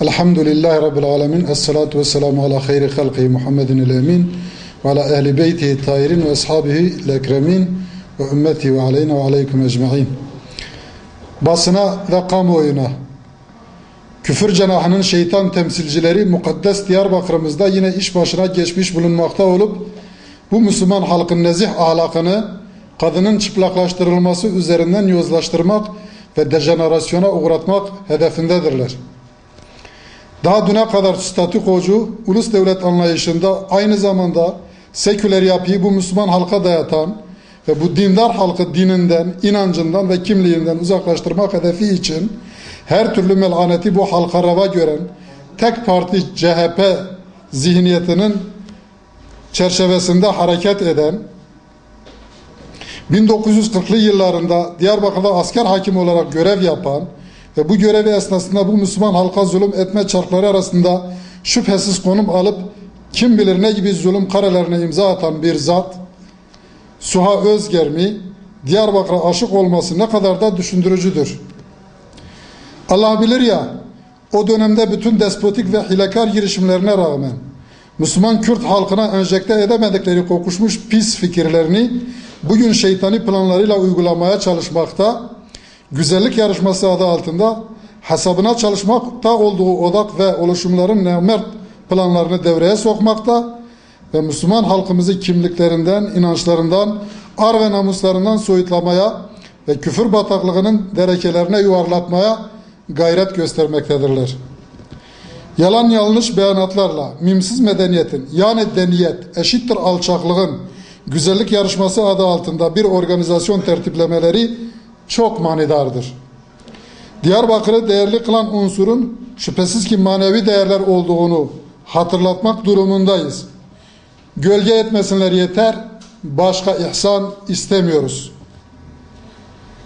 Elhamdülillahi Rabbil Alemin. Esselatu vesselamu ala hayri halqihi Muhammedin el emin ve ala ehli beytihi tahirin ve ashabihi lekremin ve ümmeti ve aleyna ve aleyküm ecma'in. Basına ve kamuoyuna küfür cenahının şeytan temsilcileri mukaddes Diyarbakır'ımızda yine iş başına geçmiş bulunmakta olup bu Müslüman halkın nezih ahlakını kadının çıplaklaştırılması üzerinden yozlaştırmak ve dejenerasyona uğratmak hedefindedirler. Daha düne kadar statükocu, ulus devlet anlayışında aynı zamanda seküler yapıyı bu Müslüman halka dayatan ve bu dindar halkı dininden, inancından ve kimliğinden uzaklaştırmak hedefi için her türlü melaneti bu halka rava gören tek parti CHP zihniyetinin çerçevesinde hareket eden 1940'lı yıllarında Diyarbakır'da asker hakim olarak görev yapan ve bu görevi esnasında bu Müslüman halka zulüm etme çarkları arasında şüphesiz konum alıp kim bilir ne gibi zulüm karelerine imza atan bir zat Suha Özgermi Diyarbakır'a aşık olması ne kadar da düşündürücüdür. Allah bilir ya o dönemde bütün despotik ve hilekar girişimlerine rağmen Müslüman Kürt halkına enjekte edemedikleri kokuşmuş pis fikirlerini bugün şeytani planlarıyla uygulamaya çalışmakta, güzellik yarışması adı altında hesabına çalışmakta olduğu odak ve oluşumların nemert planlarını devreye sokmakta ve Müslüman halkımızı kimliklerinden, inançlarından, ar ve namuslarından soyutlamaya ve küfür bataklığının derekelerine yuvarlatmaya gayret göstermektedirler. Yalan yanlış beyanatlarla mimsiz medeniyetin yani deniyet eşittir alçaklığın güzellik yarışması adı altında bir organizasyon tertiplemeleri çok manidardır. Diyarbakır'ı değerli kılan unsurun şüphesiz ki manevi değerler olduğunu hatırlatmak durumundayız. Gölge etmesinler yeter, başka ihsan istemiyoruz.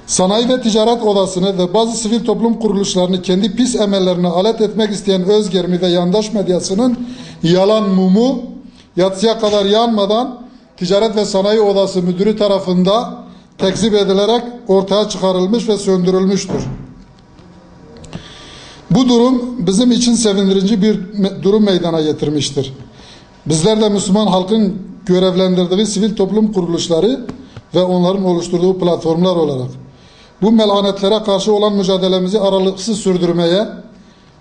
Sanayi ve Ticaret Odası'nı ve bazı sivil toplum kuruluşlarını kendi pis emellerine alet etmek isteyen Özgermi ve yandaş medyasının yalan mumu yatsıya kadar yanmadan Ticaret ve Sanayi Odası Müdürü tarafında tekzip edilerek ortaya çıkarılmış ve söndürülmüştür. Bu durum bizim için sevindirici bir durum meydana getirmiştir. Bizler de Müslüman halkın görevlendirdiği sivil toplum kuruluşları ve onların oluşturduğu platformlar olarak bu melanetlere karşı olan mücadelemizi aralıksız sürdürmeye,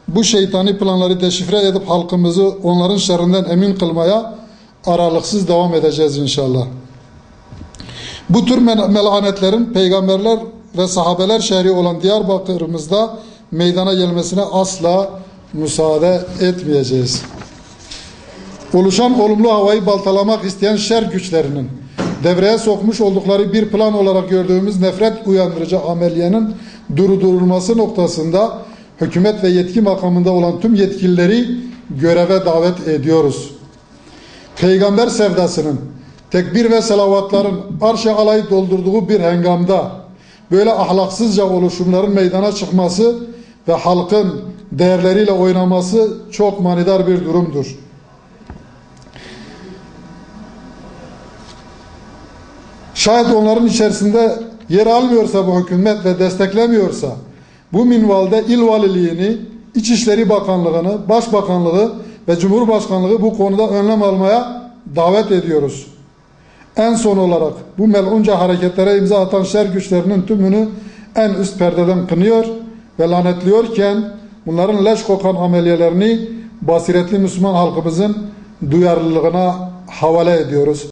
bu şeytani planları deşifre edip halkımızı onların şerrinden emin kılmaya aralıksız devam edeceğiz inşallah. Bu tür melanetlerin peygamberler ve sahabeler şehri olan Diyarbakır'ımızda meydana gelmesine asla müsaade etmeyeceğiz. Oluşan olumlu havayı baltalamak isteyen şer güçlerinin devreye sokmuş oldukları bir plan olarak gördüğümüz nefret uyandırıcı ameliyenin durdurulması noktasında hükümet ve yetki makamında olan tüm yetkilileri göreve davet ediyoruz. Peygamber sevdasının, tekbir ve selavatların arş-ı alay doldurduğu bir hengamda böyle ahlaksızca oluşumların meydana çıkması ve halkın değerleriyle oynaması çok manidar bir durumdur. Şayet onların içerisinde yer almıyorsa bu hükümet ve desteklemiyorsa bu minvalde il valiliğini, İçişleri Bakanlığı'nı, Başbakanlığı ve Cumhurbaşkanlığı bu konuda önlem almaya davet ediyoruz. En son olarak bu melunca hareketlere imza atan şer güçlerinin tümünü en üst perdeden kınıyor ve lanetliyorken bunların leş kokan ameliyelerini basiretli Müslüman halkımızın duyarlılığına havale ediyoruz.